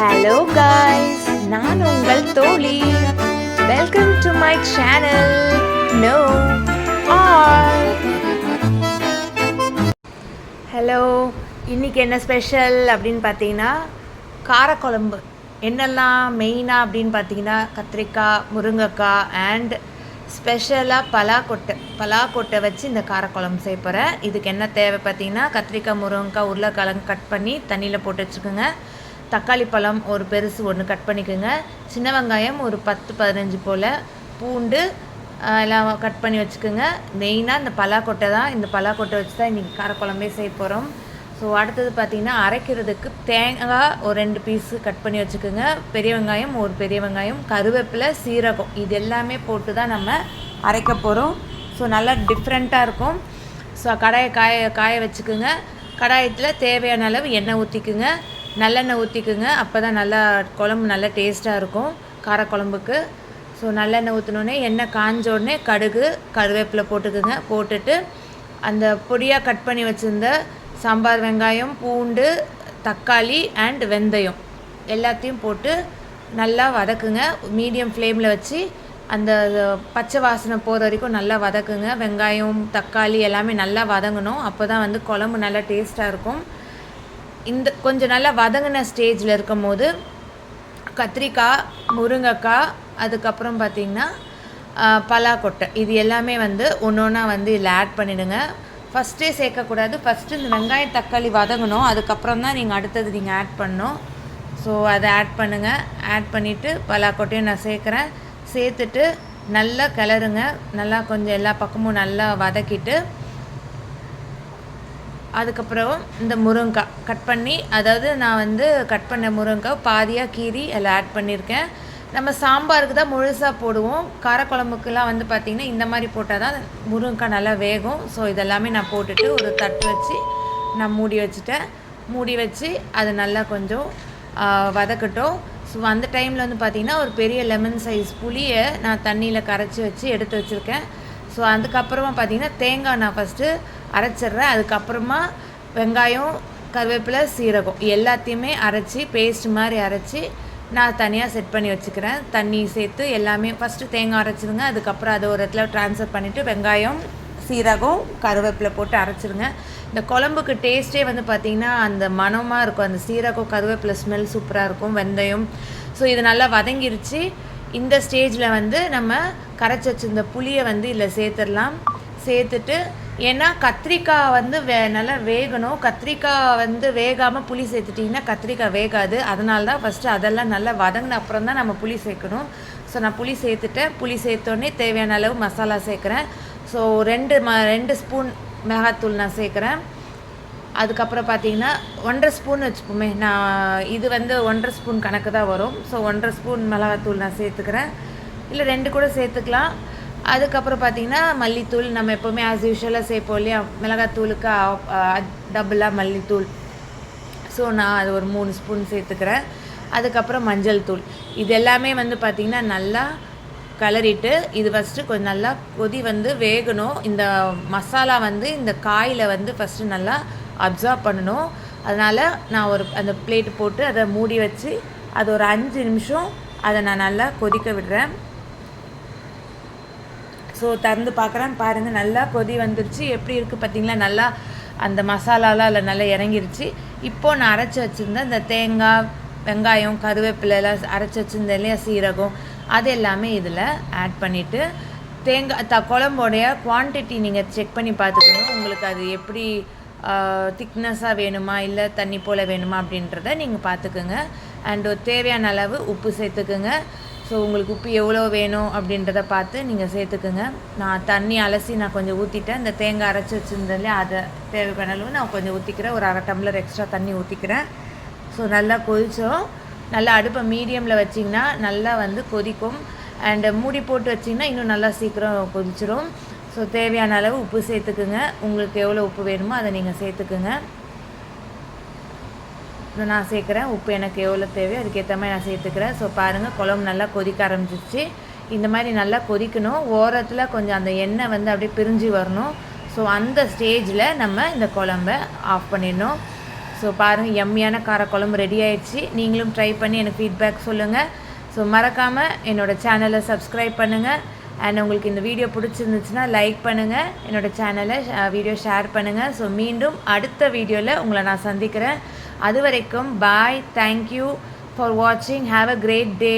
Hello guys நான் உங்கள் தோழி. Welcome to my channel no all hello இன்னைக்கு என்ன ஸ்பெஷல் அப்படின்னு பார்த்தீங்கன்னா காரக்குழம்பு. என்னெல்லாம் மெயினாக அப்படின்னு பார்த்தீங்கன்னா கத்திரிக்காய் முருங்கைக்காய் அண்ட் ஸ்பெஷலாக பலாக்கொட்டை. பலாக்கொட்டை வச்சு இந்த காரக்குழம்பு செய்ய போகிறேன் இதுக்கு என்ன தேவை பார்த்தீங்கன்னா கத்திரிக்காய் முருங்கைக்காய் உருளைக்கிழங்கு கட் பண்ணி தண்ணியில் போட்டு வச்சுக்கோங்க. தக்காளி பழம் ஒரு பெருசு ஒன்று கட் பண்ணிக்கோங்க. சின்ன வெங்காயம் ஒரு பத்து பதினஞ்சு போல். பூண்டு எல்லாம் கட் பண்ணி வச்சுக்கோங்க. மெயினாக இந்த பலாக்கொட்டை தான். இந்த பலாக்கொட்டை வச்சு தான் இன்றைக்கி காரக்குழம்பே செய்ய போகிறோம் ஸோ அடுத்தது பார்த்திங்கன்னா அரைக்கிறதுக்கு தேங்காய் ஒரு ரெண்டு பீஸு கட் பண்ணி வச்சுக்கோங்க. பெரிய வெங்காயம் ஒரு பெரிய வெங்காயம் கருவேப்பிலை சீரகம். இது எல்லாமே போட்டு தான் நம்ம அரைக்க போகிறோம் ஸோ நல்லா டிஃப்ரெண்ட்டாக இருக்கும். ஸோ கடாயை காய காய வச்சுக்கோங்க. கடாயத்தில் தேவையான அளவு எண்ணெய் ஊற்றிக்குங்க நல்லெண்ணெய் ஊற்றிக்குங்க அப்போ தான் நல்லா குழம்பு நல்லா டேஸ்ட்டாக இருக்கும் காரக்குழம்புக்கு. ஸோ நல்லெண்ணெய் ஊற்றினோடனே எண்ணெய் காஞ்ச உடனே கடுகு கருவேப்பிலை போட்டுக்குங்க. போட்டுட்டு அந்த பொடியாக கட் பண்ணி வச்சுருந்த சாம்பார் வெங்காயம் பூண்டு தக்காளி அண்ட் வெந்தயம் எல்லாத்தையும் போட்டு நல்லா வதக்குங்க. மீடியம் ஃப்ளேமில் வச்சு அந்த பச்சை வாசனை போகிற வரைக்கும் நல்லா வதக்குங்க. வெங்காயம் தக்காளி எல்லாமே நல்லா வதங்கணும். அப்போ தான் வந்து குழம்பு நல்லா டேஸ்ட்டாக இருக்கும். இந்த கொஞ்சம் நல்லா வதங்கின ஸ்டேஜில் இருக்கும் போது கத்திரிக்காய் முருங்கைக்காய் அதுக்கப்புறம் பார்த்திங்கன்னா பலாக்கொட்டை. இது எல்லாமே வந்து ஒன்று ஒன்றா வந்து இதில் ஆட் பண்ணிவிடுங்க ஃபஸ்ட்டே சேர்க்கக்கூடாது. ஃபஸ்ட்டு இந்த வெங்காயம் தக்காளி வதங்கணும். அதுக்கப்புறம் தான் நீங்கள் அடுத்தது நீங்கள் ஆட் பண்ணணும். ஸோ அதை ஆட் பண்ணுங்கள் ஆட் பண்ணிவிட்டு பலாக்கொட்டையும் நான் சேர்க்குறேன். சேர்த்துட்டு நல்லா கிளறுங்க. நல்லா கொஞ்சம் எல்லா பக்கமும் நல்லா வதக்கிட்டு அதுக்கப்புறம் இந்த முருங்கைக்காய் கட் பண்ணி அதாவது நான் வந்து கட் பண்ண முருங்கைக்காய் பாதியாக கீறி அதில் ஆட் பண்ணியிருக்கேன் நம்ம சாம்பாருக்கு தான் முழுசாக போடுவோம். காரக்குழம்புக்குலாம் வந்து பார்த்திங்கன்னா இந்த மாதிரி போட்டால் தான் முருங்கைக்காய் நல்லா வேகும். ஸோ இதெல்லாமே நான் போட்டுட்டு ஒரு தட்டு வச்சு நான் மூடி வச்சுட்டேன். மூடி வச்சு அது நல்லா கொஞ்சம் வதக்கட்டும். ஸோ அந்த டைமில் வந்து பார்த்திங்கன்னா ஒரு பெரிய லெமன் சைஸ் புளியை நான் தண்ணியில் கரைச்சி வச்சு எடுத்து வச்சுருக்கேன். ஸோ அதுக்கப்புறமா பார்த்தீங்கன்னா தேங்காய் நான் ஃபஸ்ட்டு அரைச்சிட்றேன். அதுக்கப்புறமா வெங்காயம் கருவேப்பிலை சீரகம் எல்லாத்தையுமே அரைச்சி பேஸ்ட் மாதிரி அரைச்சி நான் தனியாக செட் பண்ணி வச்சுக்கிறேன். தண்ணி சேர்த்து எல்லாமே ஃபஸ்ட்டு தேங்காய் அரைச்சிருங்க. அதுக்கப்புறம் அதை ஒரு இடத்துல ட்ரான்ஸ்ஃபர் பண்ணிவிட்டு வெங்காயம் சீரகம் கருவேப்பிலை போட்டு அரைச்சிருங்க. இந்த குழம்புக்கு டேஸ்ட்டே வந்து பார்த்திங்கன்னா அந்த மணமாக இருக்கும். அந்த சீரகம் கருவேப்பிலை ஸ்மெல் சூப்பராக இருக்கும். வெந்தயம். ஸோ இது நல்லா வதங்கிருச்சு. இந்த ஸ்டேஜில் வந்து நம்ம கரைச்சி வச்சிருந்த புளியை வந்து இதில் சேர்த்துடலாம். சேர்த்துட்டு ஏன்னா கத்திரிக்காய் வந்து வே நல்லா வேகணும். கத்திரிக்காய் வந்து வேகாமல் புளி சேர்த்துட்டிங்கன்னா கத்திரிக்காய் வேகாது. அதனால தான் ஃபஸ்ட்டு அதெல்லாம் நல்லா வதங்கின அப்புறம் தான் நம்ம புளி சேர்க்கணும். ஸோ நான் புளி சேர்த்துட்டேன் புளி சேர்த்தோடனே தேவையான அளவு மசாலா சேர்க்குறேன். ஸோ ரெண்டு ம ரெண்டு ஸ்பூன் மிளகாத்தூள் நான் சேர்க்குறேன். அதுக்கப்புறம் பார்த்தீங்கன்னா ஒன்றரை ஸ்பூன் வச்சுப்போமே நான் இது வந்து ஒன்றரை ஸ்பூன் கணக்கு தான் வரும். ஸோ ஒன்றரை ஸ்பூன் மிளகாத்தூள் நான் சேர்த்துக்கிறேன். இல்லை ரெண்டு கூட சேர்த்துக்கலாம். அதுக்கப்புறம் பார்த்தீங்கன்னா மல்லித்தூள் நம்ம எப்போவுமே ஆஸ் யூஷுவலாக சேர்ப்போம் இல்லையா? மிளகாத்தூளுக்கு டபுளாக மல்லித்தூள். ஸோ நான் அது ஒரு மூணு ஸ்பூன் சேர்த்துக்கிறேன். அதுக்கப்புறம் மஞ்சள் தூள். இது எல்லாமே வந்து பார்த்திங்கன்னா நல்லா கலரிட்டு இது ஃபஸ்ட்டு கொஞ்சம் நல்லா கொதி வந்து வேகணும். இந்த மசாலா வந்து இந்த காயில் வந்து ஃபஸ்ட்டு நல்லா அப்சர்வ் பண்ணணும். அதனால் நான் ஒரு அந்த பிளேட்டு போட்டு அதை மூடி வச்சு அது ஒரு அஞ்சு நிமிஷம் அதை நான் நல்லா கொதிக்க விடுறேன். ஸோ திறந்து பார்க்குறேன். பாருங்கள் நல்லா கொதி வந்துருச்சு. எப்படி இருக்குது பார்த்தீங்களா? நல்லா அந்த மசாலாலாம் அதில் நல்லா இறங்கிருச்சு. இப்போது நான் அரைச்சி வச்சுருந்தேன் இந்த தேங்காய் வெங்காயம் கருவேப்பிலை எல்லாம் அரைச்சி வச்சுருந்த இல்லையா? சீரகம். அது எல்லாமே இதில் ஆட் பண்ணிவிட்டு தேங்காய் த குழம்போடைய குவான்டிட்டி நீங்கள் செக் பண்ணி பார்த்துக்கணும் உங்களுக்கு அது எப்படி திக்னஸாக வேணுமா இல்லை தண்ணி போல் வேணுமா அப்படின்றத நீங்கள் பார்த்துக்குங்க அண்டு தேவையான அளவு உப்பு சேர்த்துக்குங்க. ஸோ உங்களுக்கு உப்பு எவ்வளோ வேணும் அப்படின்றத பார்த்து நீங்கள் சேர்த்துக்குங்க. நான் தண்ணி அலசி நான் கொஞ்சம் ஊற்றிட்டேன் இந்த தேங்காய் அரைச்சி வச்சுருந்ததுல அதை தேவையான அளவு நான் கொஞ்சம் ஊற்றிக்கிறேன் ஒரு அரை டம்ளர் எக்ஸ்ட்ரா தண்ணி ஊற்றிக்கிறேன் ஸோ நல்லா கொதிச்சோம் நல்லா அடுப்பை மீடியமில் வச்சிங்கன்னா நல்லா வந்து கொதிக்கும். அண்டு மூடி போட்டு வச்சிங்கன்னா இன்னும் நல்லா சீக்கிரம் கொதிச்சிரும். ஸோ தேவையான அளவு உப்பு சேர்த்துக்குங்க. உங்களுக்கு எவ்வளோ உப்பு வேணுமோ அதை நீங்கள் சேர்த்துக்குங்க. இதை நான் சேர்க்குறேன். உப்பு எனக்கு எவ்வளோ தேவையோ அதுக்கேற்ற மாதிரி நான் சேர்த்துக்கிறேன். ஸோ பாருங்கள் குழம்பு நல்லா கொதிக்க ஆரம்பிச்சிச்சு இந்த மாதிரி நல்லா கொதிக்கணும். ஓரத்தில் கொஞ்சம் அந்த எண்ணெய் வந்து அப்படியே பிரிஞ்சு வரணும். ஸோ அந்த ஸ்டேஜில் நம்ம இந்த குழம்ப ஆஃப் பண்ணிடணும். ஸோ பாருங்கள் எம்மியான காரக்குழம்பு ரெடி ஆயிடுச்சு. நீங்களும் ட்ரை பண்ணி எனக்கு ஃபீட்பேக் சொல்லுங்கள் ஸோ மறக்காமல் என்னோடய சேனலை சப்ஸ்கிரைப் பண்ணுங்கள் அண்ட் உங்களுக்கு இந்த வீடியோ பிடிச்சிருந்துச்சுன்னா லைக் பண்ணுங்கள் என்னோடய சேனலை வீடியோ ஷேர் பண்ணுங்கள் ஸோ மீண்டும் அடுத்த வீடியோவில் உங்களை நான் சந்திக்கிறேன். அது வரைக்கும் பாய் தேங்க்யூ ஃபார் வாட்சிங் ஹாவ் அ கிரேட் டே